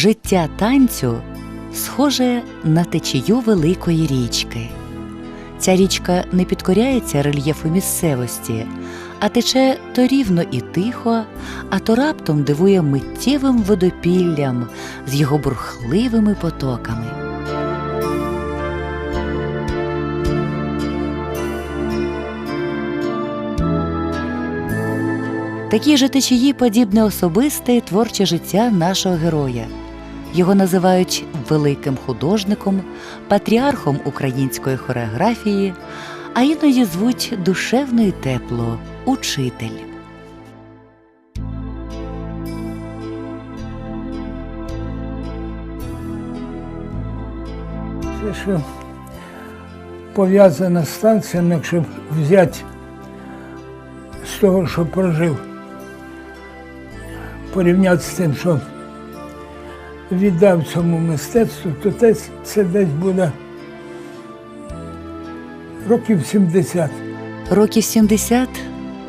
Життя танцю схоже на течію великої річки. Ця річка не підкоряється рельєфу місцевості, а тече то рівно і тихо, а то раптом дивує миттєвим водопіллям з його бурхливими потоками. Такі же течії подібне особисте і творче життя нашого героя. Його називають великим художником, патріархом української хореографії, а іноді звуть душевно і тепло учитель. Це що пов'язана з станціями, якщо взяти з того, що прожив, порівняти з тим, що віддав цьому мистецтву, то те- це десь буде років 70. Років 70?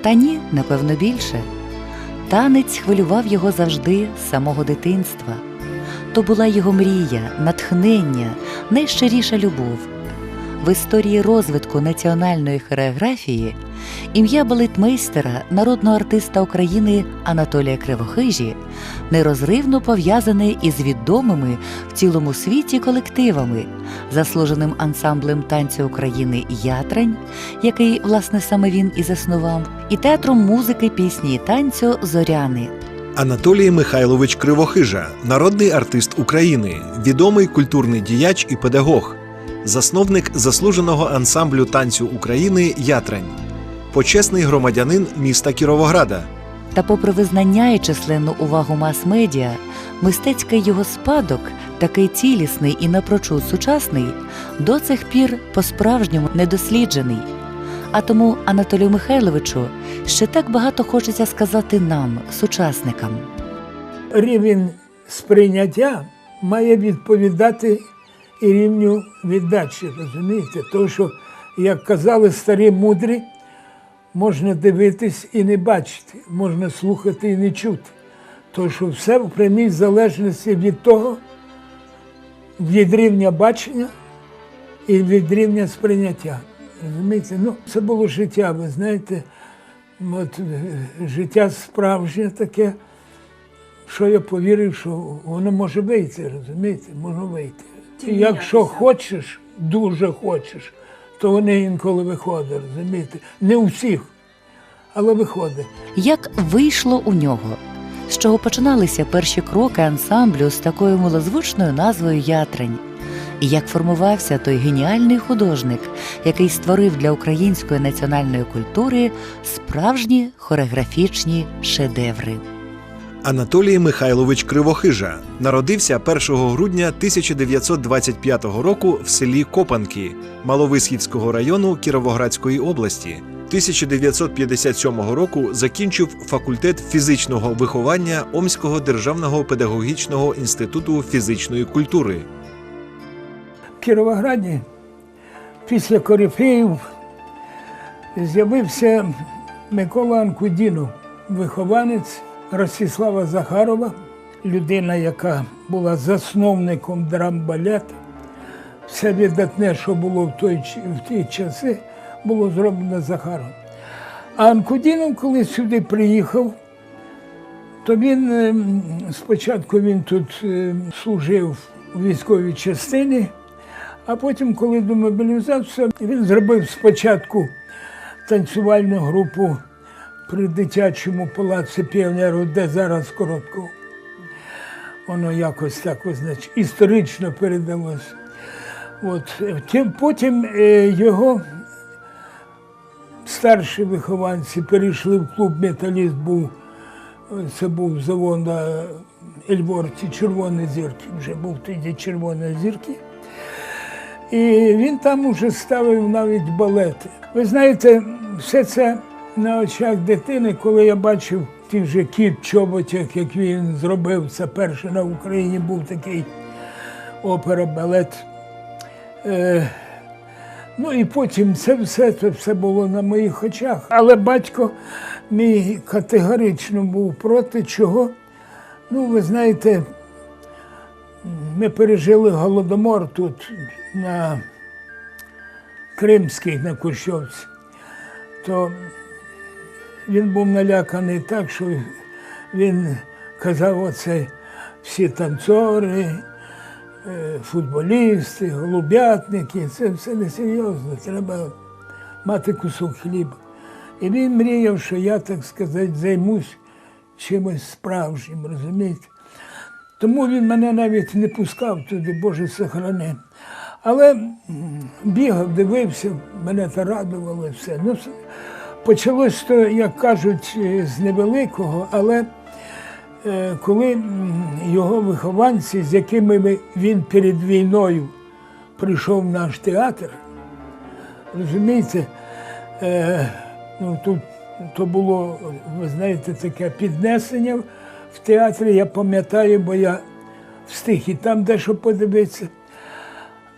Та ні, напевно, більше. Танець хвилював його завжди з самого дитинства. То була його мрія, натхнення, найщиріша любов. В історії розвитку національної хореографії ім'я балетмейстера, народного артиста України Анатолія Кривохижі нерозривно пов'язане із відомими в цілому світі колективами, заслуженим ансамблем танцю України Ятрань, який, власне, саме він і заснував, і театром музики, пісні і танцю Зоряни. Анатолій Михайлович Кривохижа, народний артист України, відомий культурний діяч і педагог, засновник заслуженого ансамблю танцю України Ятрань, почесний громадянин міста Кіровограда. Та, попри визнання і численну увагу мас-медіа, мистецький його спадок, такий цілісний і напрочуд сучасний, до цих пір по-справжньому недосліджений. А тому Анатолію Михайловичу ще так багато хочеться сказати нам, сучасникам. Рівень сприйняття має відповідати і рівню віддачі, розумієте? Тому що, як казали старі мудрі, можна дивитись і не бачити, можна слухати і не чути. Тому що все в прямій залежності від того, від рівня бачення і від рівня сприйняття. Розумієте? Ну, це було життя, ви знаєте, от, життя справжнє таке що я повірив, що воно може вийти, розумієте, може вийти. Якщо хочеш, дуже хочеш, то вони інколи виходять, розумієте. Не у всіх, але виходить. Як вийшло у нього? З чого починалися перші кроки ансамблю з такою милозвучною назвою Ятрень? І як формувався той геніальний художник, який створив для української національної культури справжні хореографічні шедеври? Анатолій Михайлович Кривохижа народився 1 грудня 1925 року в селі Копанки Маловисхідського району Кіровоградської області. 1957 року закінчив факультет фізичного виховання Омського державного педагогічного інституту фізичної культури. В Кіровограді після корифеїв з'явився Микола Анкудінов, вихованець Ростислава Захарова, людина, яка була засновником драмбалету. Все видатне, що було в, той, в ті часи, було зроблено Захаром. А Анкудінов, коли сюди приїхав, то він ем, спочатку він тут е, служив у військовій частині, а потім, коли демобілізався, він зробив спочатку танцювальну групу при дитячому палаці піонеру, де зараз коротко. Воно якось так означ... історично передалося. От. е, потім е, його старші вихованці перейшли в клуб Металіст був це був завод на Ельворті Червоні зірки, вже був тоді Червоні зірки. І він там уже ставив навіть балети. Ви знаєте, все це на очах дитини, коли я бачив ті вже кіт чоботях, як він зробив, це перше на Україні був такий опера, балет. Е, Ну і потім це все, це все було на моїх очах. Але батько мій категорично був проти чого. Ну, ви знаєте, ми пережили голодомор тут на Кримській, на Кущовці, то він був наляканий так, що він казав, оце всі танцори, е, футболісти, голубятники, це все несерйозно, треба мати кусок хліба. І він мріяв, що я, так сказати, займусь чимось справжнім, розумієте? Тому він мене навіть не пускав туди, Боже сохрани. Але бігав, дивився, мене це радувало і все. Почалось то, як кажуть, е, з невеликого, але е, коли його вихованці, з якими він перед війною прийшов в наш театр, розумієте, е, ну, тут то було, ви знаєте, таке піднесення в театрі, я пам'ятаю, бо я встиг і там дещо подивитися.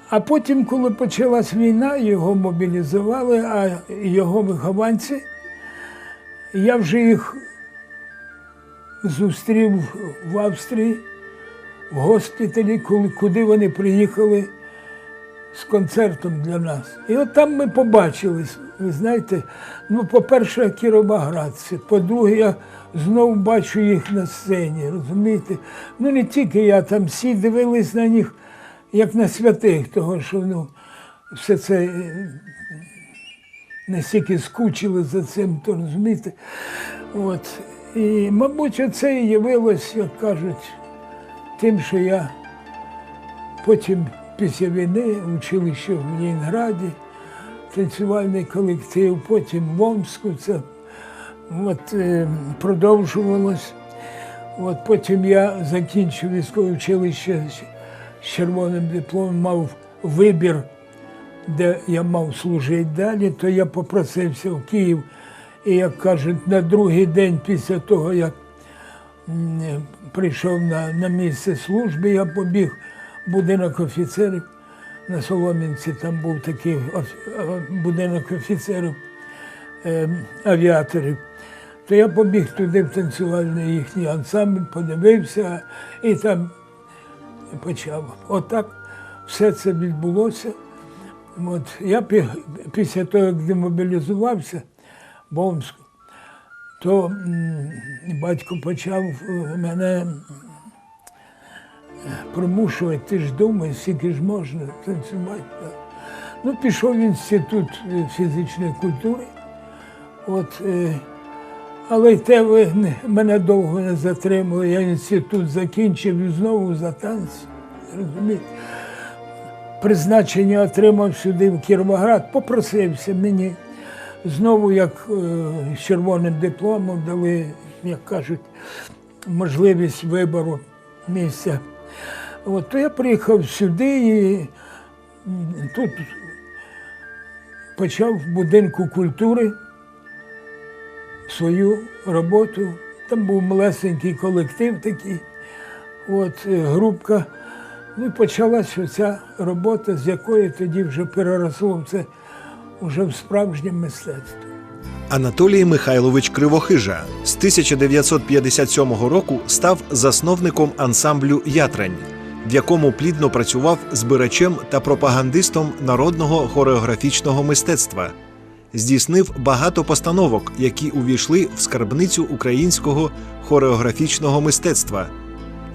А потім, коли почалась війна, його мобілізували, а його вихованці, я вже їх зустрів в Австрії, в госпіталі, куди вони приїхали з концертом для нас. І от там ми побачились. Ви знаєте, ну, по-перше, кіровоградці, по-друге, я знову бачу їх на сцені, розумієте? Ну не тільки я, там всі дивились на них, як на святих, того що ну, все це е, настільки скучили за цим, то розумієте. От. І, мабуть, оце і явилось, як кажуть, тим, що я Потім після війни училище в Ленінграді, танцювальний колектив, потім в Омську це от, е, продовжувалось. От, потім я закінчив військове училище з- червоним дипломом, мав вибір, де я мав служити далі, то я попросився в Київ. І, як кажуть, на другий день після того, як прийшов на, на місце служби, я побіг в будинок офіцерів. На Солом'янці там був такий оф- будинок офіцерів е, авіаторів. То я побіг туди в танцювальний їхній ансамбль, подивився і там почав. Отак все це відбулося. От я після того, як демобілізувався в Омську, то батько почав е, мене примушувати, ти ж думай, скільки ж можна танцювати. Ну, пішов в інститут е, фізичної культури. От, е, але й те мене довго не затримали. Я інститут закінчив і знову за танці. Розумієте? Призначення отримав сюди в Кіровоград, попросився мені. Знову, як е, з червоним дипломом, дали, як кажуть, можливість вибору місця. От, то я приїхав сюди і тут почав в будинку культури свою роботу. Там був малесенький колектив такий, от, е, групка. Ну і почалася ця робота, з якої тоді вже переросло це вже в справжнє мистецтво. Анатолій Михайлович Кривохижа з 1957 року став засновником ансамблю Ятрань, в якому плідно працював збирачем та пропагандистом народного хореографічного мистецтва. Здійснив багато постановок, які увійшли в скарбницю українського хореографічного мистецтва,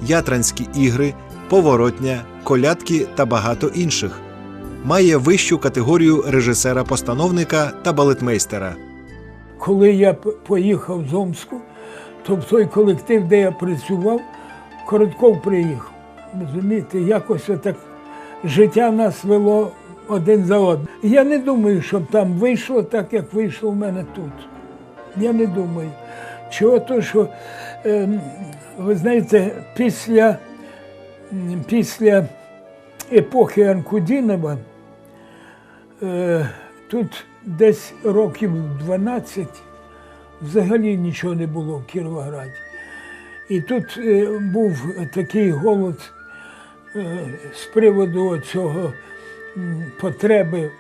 ятранські ігри, поворотня, колядки та багато інших. Має вищу категорію режисера-постановника та балетмейстера. Коли я поїхав з Омску, то в той колектив, де я працював, Коротков приїхав. Розумієте, якось отак життя нас вело один за одним. Я не думаю, щоб там вийшло так, як вийшло в мене тут. Я не думаю. Чого то, що, ем, ви знаєте, після, після епохи Анкудінова е, тут десь років 12 взагалі нічого не було в Кіровограді. І тут е, був такий голод е, з приводу цього потреби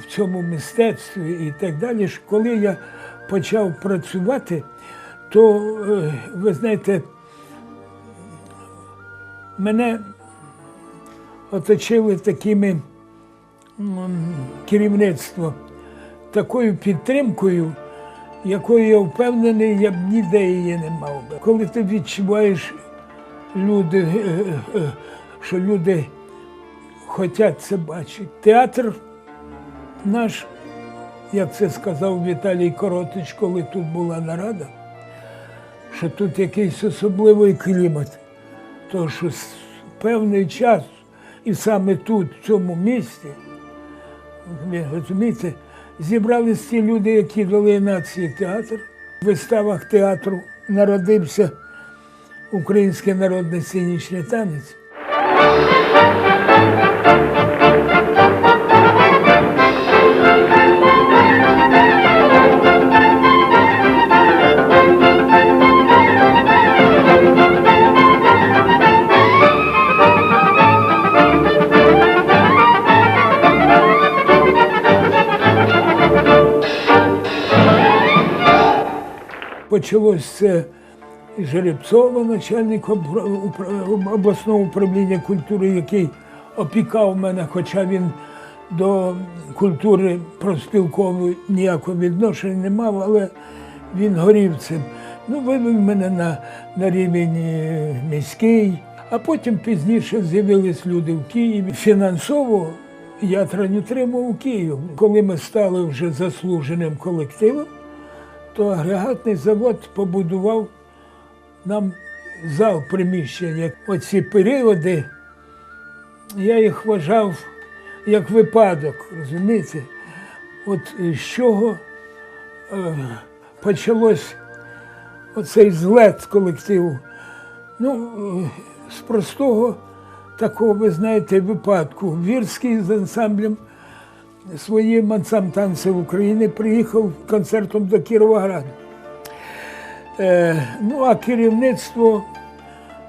в цьому мистецтві і так далі. Коли я почав працювати, то, е, ви знаєте, мене оточили такими керівництво такою підтримкою, якою я впевнений, я б ніде її не мав би. Коли ти відчуваєш люди, е, е, що люди хочуть це бачити. Театр наш, як це сказав Віталій Коротич, коли тут була нарада, що тут якийсь особливий клімат. То що певний час, і саме тут, в цьому місті, розумієте, зібрались ті люди, які дали нації театр. В виставах театру народився український народний сценічний танець. Почалось це Жеребцова, начальник обласного управління культури, який опікав мене, хоча він до культури проспілкової ніякого відношення не мав, але він горів цим. Ну, вивів мене на, на рівень е, міський, а потім пізніше з'явились люди в Києві. Фінансово я утримував Київ. Коли ми стали вже заслуженим колективом, то агрегатний завод побудував нам зал приміщення. Оці періоди я їх вважав як випадок, розумієте? От з чого е, почалось оцей злет колективу. Ну, е, з простого такого, ви знаєте, випадку. Вірський з ансамблем своїм ансамблем танців України приїхав концертом до Кіровограду. Е, ну, а керівництво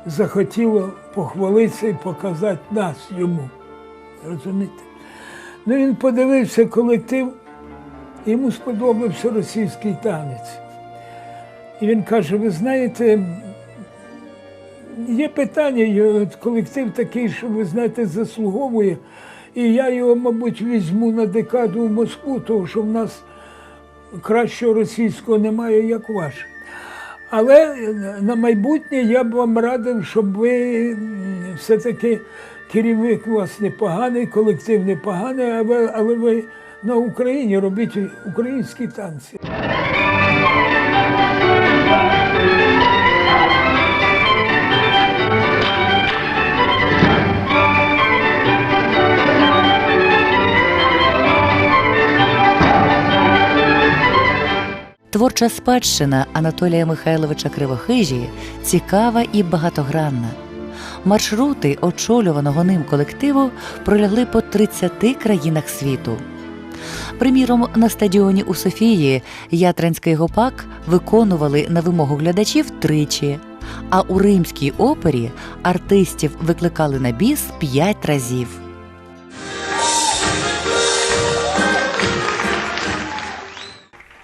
захотіло похвалитися і показати нас йому. Розумієте? Ну, він подивився колектив, йому сподобався російський танець. І він каже: ви знаєте, є питання, колектив такий, що ви знаєте, заслуговує. І я його, мабуть, візьму на декаду в Москву, тому що в нас кращого російського немає, як ваш. Але на майбутнє я б вам радив, щоб ви все-таки керівник у вас непоганий, колектив непоганий, але ви на Україні робіть українські танці. Творча спадщина Анатолія Михайловича Кривохижі цікава і багатогранна. Маршрути очолюваного ним колективу пролягли по 30 країнах світу. Приміром, на стадіоні у Софії Ятринський гопак виконували на вимогу глядачів тричі, а у Римській опері артистів викликали на біс п'ять разів.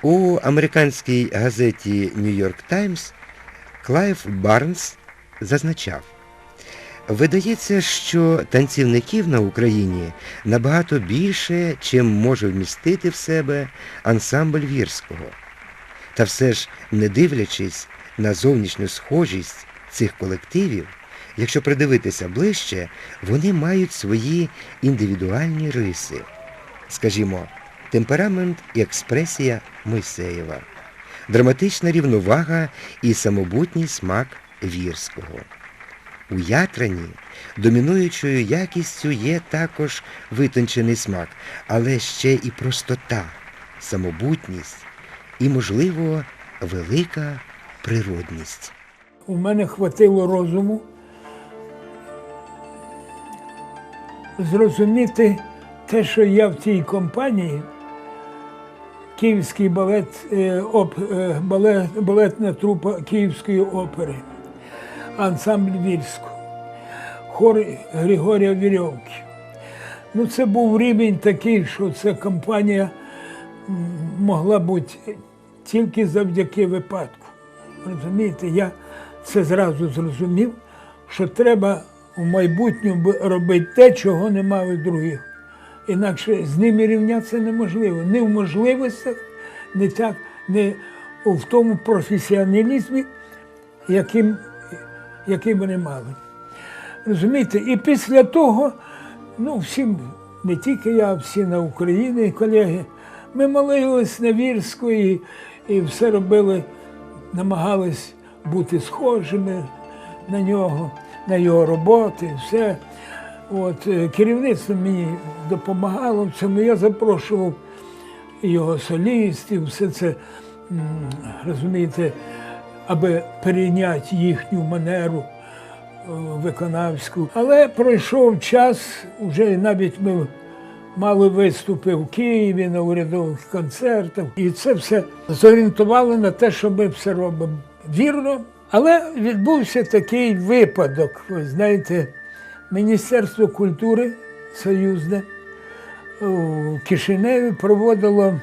У американській газеті Нью-Йорк Таймс Клайв Барнс зазначав, видається, що танцівників на Україні набагато більше, чим може вмістити в себе ансамбль вірського. Та все ж, не дивлячись на зовнішню схожість цих колективів, якщо придивитися ближче, вони мають свої індивідуальні риси. Скажімо, темперамент і експресія Мойсеєва, драматична рівновага і самобутній смак вірського. У ятрані домінуючою якістю є також витончений смак, але ще і простота, самобутність і, можливо, велика природність. У мене хватило розуму зрозуміти те, що я в цій компанії, Київський балет, е, оп, е, балет, балетна трупа Київської опери, ансамбль Вільського, хор Григорія Вірьовки. Ну, це був рівень такий, що ця компанія могла бути тільки завдяки випадку. Розумієте, я це зразу зрозумів, що треба в майбутньому робити те, чого немає у других. Інакше з ними рівнятися неможливо. Ні в можливостях, ні так, ні в тому професіоналізмі, яким, яким вони мали. Розумієте, і після того, ну, всім, не тільки я, всі на Україні, колеги, ми молились на Вірську і, і все робили, намагались бути схожими на нього, на його роботи, все. От, е, керівництво мені допомагало в цьому. Я запрошував його солістів, все це, розумієте, аби перейняти їхню манеру е, виконавську. Але пройшов час, вже навіть ми мали виступи в Києві на урядових концертах. І це все зорієнтувало на те, що ми все робимо вірно. Але відбувся такий випадок. Ви знаєте, Міністерство культури союзне у Кишиневі проводило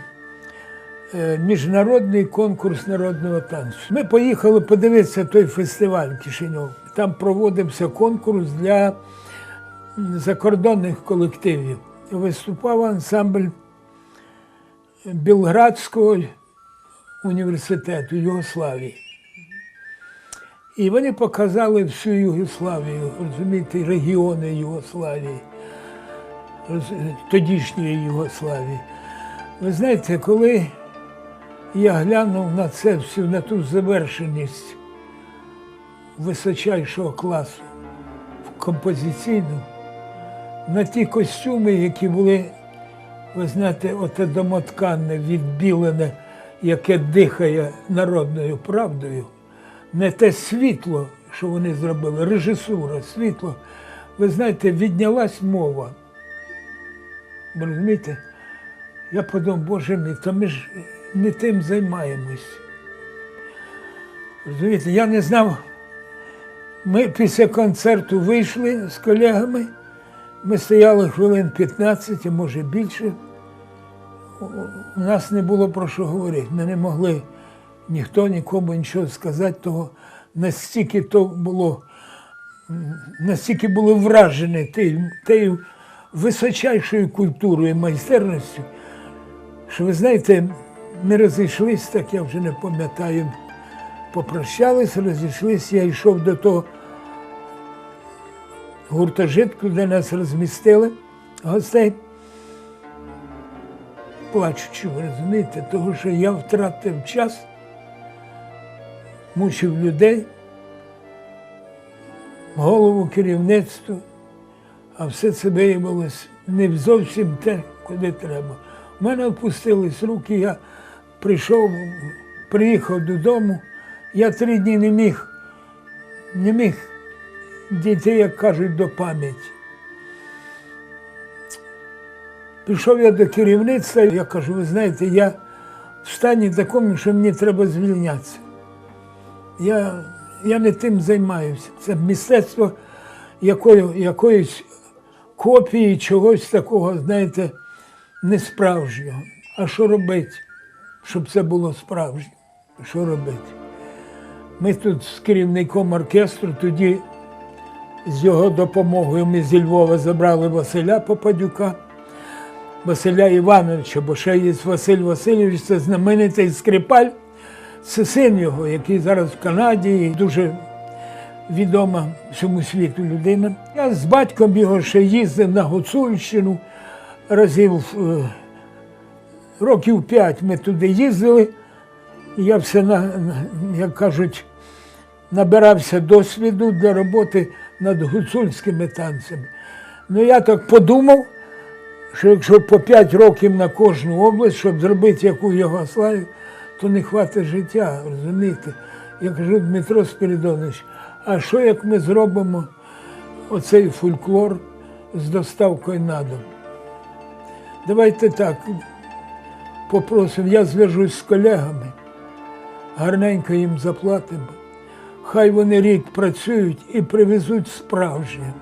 е, міжнародний конкурс народного танцю. Ми поїхали подивитися той фестиваль в. Там проводився конкурс для закордонних колективів. Виступав ансамбль Білградського університету Югославії. І вони показали всю Югославію, розумієте, регіони Югославії, тодішньої Югославії. Ви знаєте, коли я глянув на це всю, на ту завершеність височайшого класу композиційну, на ті костюми, які були, ви знаєте, оте домотканне, відбілене, яке дихає народною правдою, не те світло, що вони зробили, режисура, світло. Ви знаєте, віднялась мова. Ви розумієте? Я подумав, боже мій, то ми ж не тим займаємось. Розумієте, я не знав. Ми після концерту вийшли з колегами. Ми стояли хвилин 15, а може більше. У нас не було про що говорити. Ми не могли ніхто нікому нічого сказати, того настільки то було, настільки були вражені тією, височайшою культурою і майстерністю, що ви знаєте, ми розійшлись, так я вже не пам'ятаю, попрощались, розійшлись, я йшов до того гуртожитку, де нас розмістили гостей. Плачучи, розумієте, тому що я втратив час, мучив людей, голову керівництва, а все це виявилось не зовсім те, куди треба. У мене опустились руки, я прийшов, приїхав додому, я три дні не міг, не міг дійти, як кажуть, до пам'яті. Пішов я до керівництва, я кажу, ви знаєте, я в стані такому, що мені треба звільнятися. Я, я не тим займаюся. Це мистецтво якої, якоїсь копії чогось такого, знаєте, не справжнього. А що робити, щоб це було справжнє? Що робити? Ми тут з керівником оркестру тоді з його допомогою ми зі Львова забрали Василя Попадюка, Василя Івановича, бо ще є Василь Васильович, це знаменитий скрипаль. Це син його, який зараз в Канаді, дуже відома всьому світу людина. Я з батьком його ще їздив на Гуцульщину разів е, років п'ять ми туди їздили. Я все, як кажуть, набирався досвіду для роботи над гуцульськими танцями. Ну я так подумав, що якщо по 5 років на кожну область, щоб зробити яку Єгославію, то не хватить життя, розумієте? Я кажу, Дмитро Спірідонович, а що як ми зробимо оцей фольклор з доставкою на дом? Давайте так, попросимо, я зв'яжусь з колегами, гарненько їм заплатимо. Хай вони рік працюють і привезуть справжнє.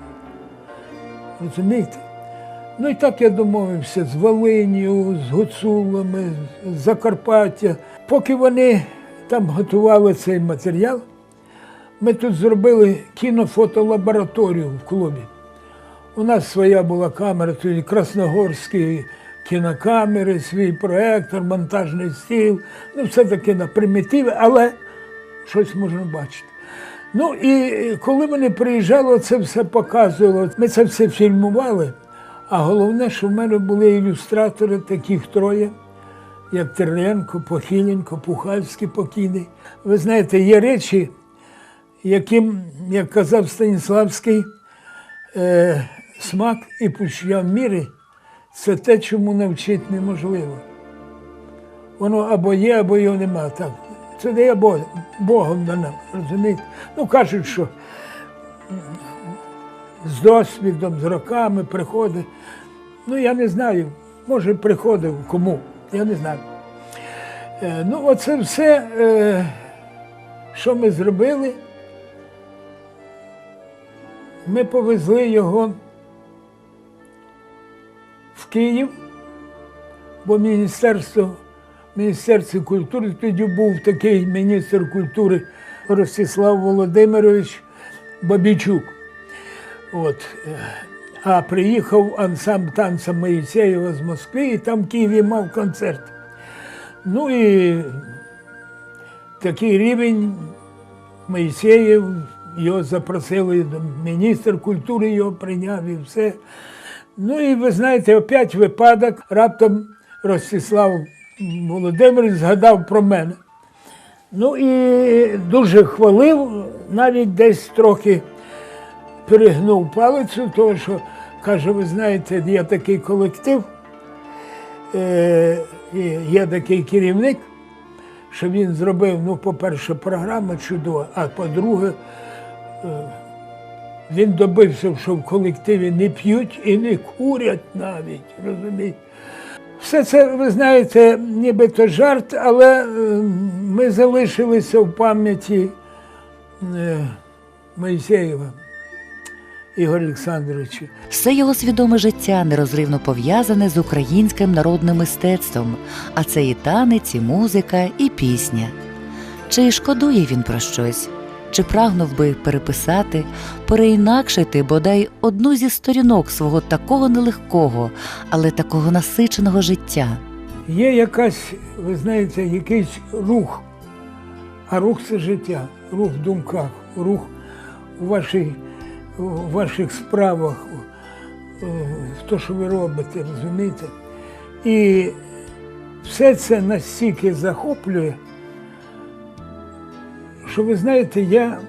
Розумієте? Ну і так я домовився з Волинію, з Гуцулами, з Закарпаття. Поки вони там готували цей матеріал, Ми тут зробили кінофотолабораторію в клубі. У нас своя була камера, тоді красногорські кінокамери, свій проектор, монтажний стіл. Ну, все таки на примітиві, але щось можна бачити. Ну і коли вони приїжджали, це все показувало. Ми це все фільмували. А головне, що в мене були ілюстратори, таких троє, як Терненко, Похиленко, Пухальський покійний. Ви знаєте, є речі, яким, як казав Станіславський, е, смак і почуття в мірі це те, чому навчити неможливо. Воно або є, або його нема. Так. Це дає Бог, Богом дано, розумієте? Ну, кажуть, що з досвідом, з роками приходить. Ну, я не знаю, може приходив кому, я не знаю. Е, ну, оце все, е, що ми зробили. Ми повезли його в Київ, бо міністерство, Міністерство культури тоді був такий міністр культури Ростислав Володимирович Бабічук. От. А приїхав ансамбль танця Моїсеєва з Москви, і там в Києві мав концерт. Ну і такий рівень Моїсеєв, його запросили, міністр культури його прийняв і все. Ну і ви знаєте, опять випадок, раптом Ростислав Володимирович згадав про мене. Ну і дуже хвалив, навіть десь трохи перегнув палицю, тому що каже, ви знаєте, є такий колектив, е, є такий керівник, що він зробив, ну, по-перше, програма чудова, а по-друге, е, він добився, що в колективі не п'ють і не курять навіть, розумієте? Все це, ви знаєте, нібито жарт, але е, ми залишилися в пам'яті Моїсеєва Ігоря Олександровича. Все його свідоме життя нерозривно пов'язане з українським народним мистецтвом, а це і танець, і музика, і пісня. Чи шкодує він про щось? Чи прагнув би переписати, переінакшити бодай одну зі сторінок свого такого нелегкого, але такого насиченого життя? Є якась, ви знаєте, якийсь рух, а рух це життя, рух в думках, рух у, вашій, у ваших справах, в те, що ви робите, розумієте? І все це настільки захоплює, що ви знаєте, я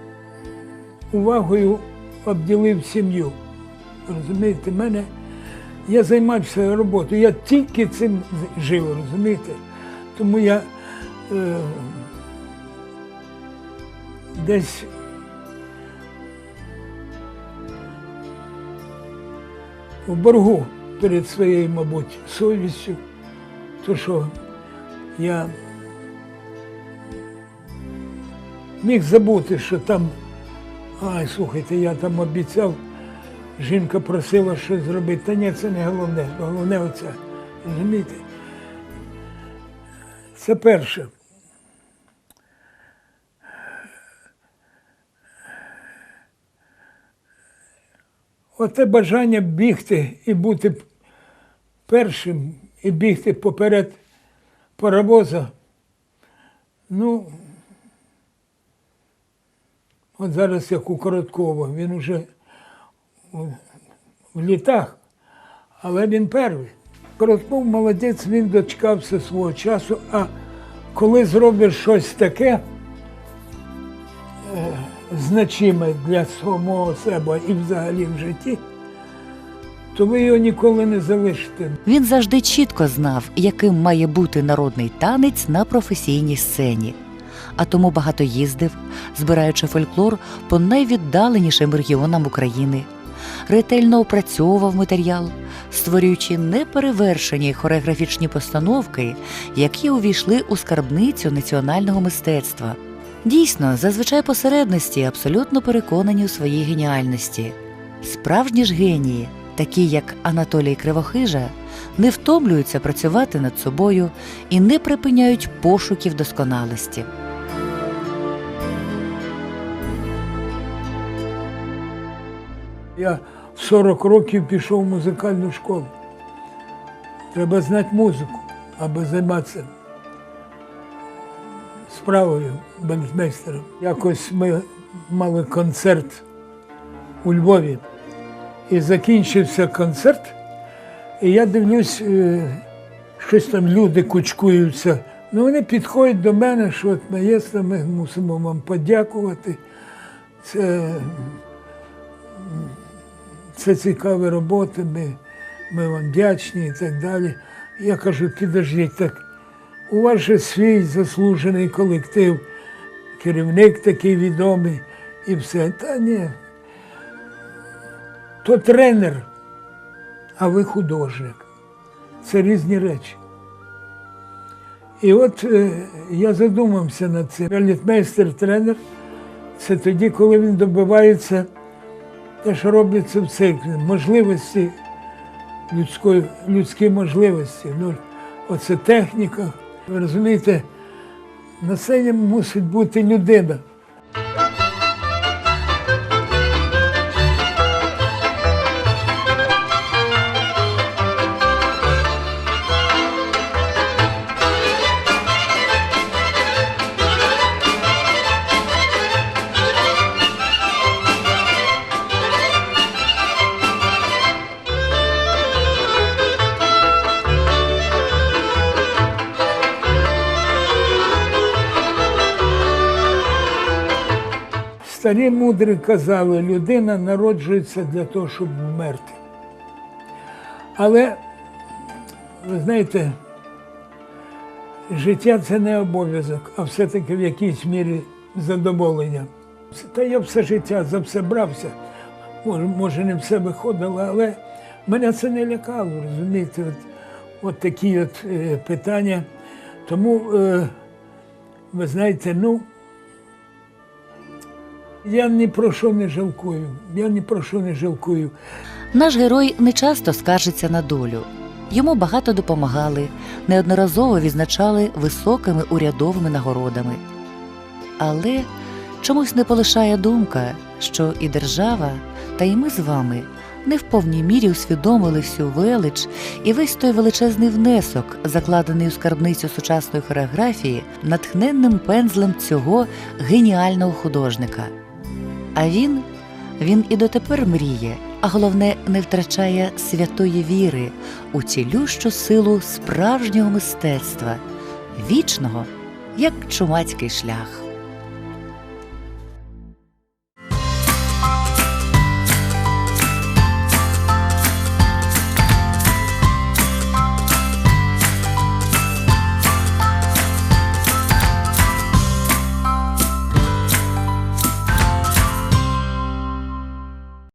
увагою обділив сім'ю. Розумієте, мене я займався роботою, я тільки цим жив, розумієте? Тому я е, десь в боргу перед своєю, мабуть, совістю, то що я міг забути, що там, ай, слухайте, я там обіцяв, жінка просила щось зробити. Та ні, це не головне. Головне оце. Розумієте? Це перше. Оте бажання бігти і бути першим, і бігти поперед паровоза. Ну, от зараз як у Короткова, він уже в літах, але він перший. Коротков молодець, він дочекався свого часу, а коли зробиш щось таке е, значиме для самого себе і взагалі в житті, то ви його ніколи не залишите. Він завжди чітко знав, яким має бути народний танець на професійній сцені. А тому багато їздив, збираючи фольклор по найвіддаленішим регіонам України, ретельно опрацьовував матеріал, створюючи неперевершені хореографічні постановки, які увійшли у скарбницю національного мистецтва. Дійсно, зазвичай посередності абсолютно переконані у своїй геніальності. Справжні ж генії, такі як Анатолій Кривохижа, не втомлюються працювати над собою і не припиняють пошуків досконалості. Я в 40 років пішов в музикальну школу. Треба знати музику, аби займатися справою бандмейстером. Якось ми мали концерт у Львові. І закінчився концерт, і я дивлюсь, е, щось там люди кучкуються. Ну, вони підходять до мене, що от маєстро, ми мусимо вам подякувати. Це, це цікаві роботи, ми, ми вам вдячні і так далі. Я кажу, підождіть, так у вас же свій заслужений колектив, керівник такий відомий і все. Та ні. То тренер, а ви художник. Це різні речі. І от е, я задумався над цим. Балетмейстер-тренер це тоді, коли він добивається те, що робиться в церкві, можливості, людської, людські можливості. Ну, оце техніка. Ви розумієте, на сцені мусить бути людина. Старі мудрі казали, людина народжується для того, щоб вмерти. Але, ви знаєте, життя це не обов'язок, а все-таки в якійсь мірі задоволення. Та я все життя за все брався. Може, не все виходило, але мене це не лякало, розумієте, от, от такі от е, питання. Тому, е, ви знаєте, ну. Я ні про що не жалкую. Я ні про що не жалкую. Наш герой не часто скаржиться на долю. Йому багато допомагали, неодноразово відзначали високими урядовими нагородами. Але чомусь не полишає думка, що і держава, та й ми з вами не в повній мірі усвідомили всю велич і весь той величезний внесок, закладений у скарбницю сучасної хореографії, натхненним пензлем цього геніального художника. А він, він і дотепер мріє, а головне, не втрачає святої віри у цілющу силу справжнього мистецтва, вічного, як чумацький шлях.